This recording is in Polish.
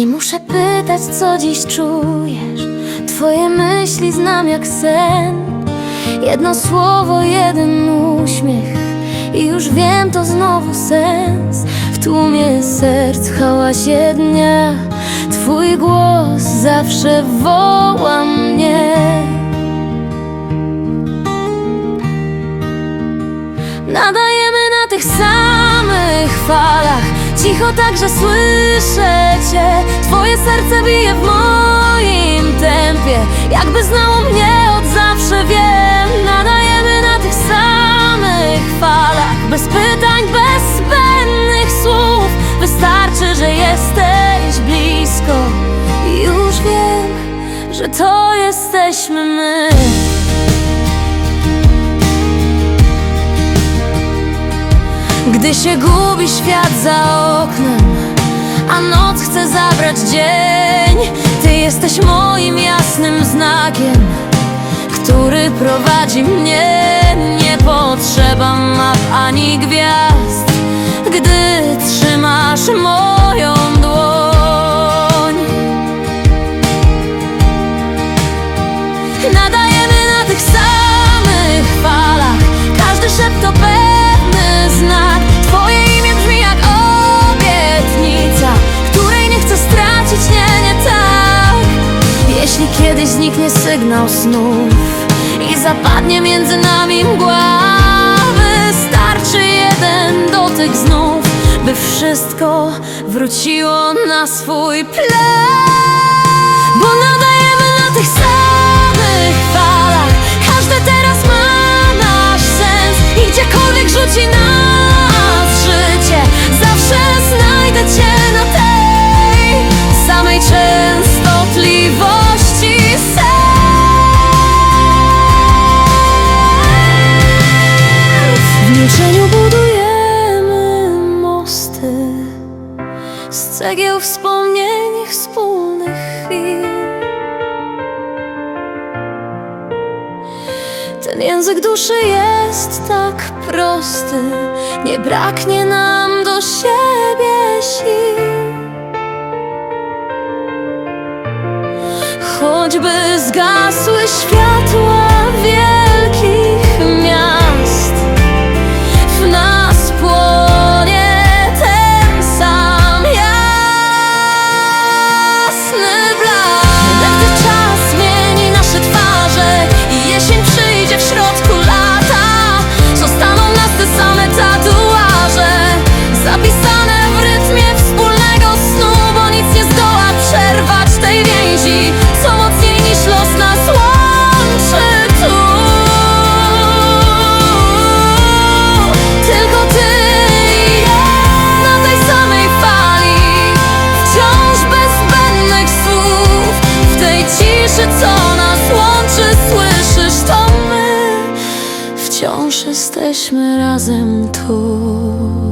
Nie muszę pytać, co dziś czujesz. Twoje myśli znam jak sen. Jedno słowo, jeden uśmiech, i już wiem, to znowu sens. W tłumie serc, hałasie dnia, Twój głos zawsze woła mnie. Cicho także słyszę Cię. Twoje serce bije w moim tempie. Jakby znało mnie od zawsze wiem. Nadajemy na tych samych falach. Bez pytań, bez zbędnych słów. Wystarczy, że jesteś blisko. I już wiem, że to jesteśmy my Gdy się gubi świat za oknem A noc chce zabrać dzień Ty jesteś moim jasnym znakiem Który prowadzi mnie. Nie potrzeba map ani gwiazd. Gdy trzymasz moją sygnał snów I zapadnie między nami mgła. Wystarczy jeden dotyk znów By wszystko wróciło na swój plan. Bo nadajemy cegieł wspomnień wspólnych chwil. Ten język duszy jest tak prosty, nie braknie nam do siebie sił. Choćby zgasły światła Wciąż jesteśmy razem tu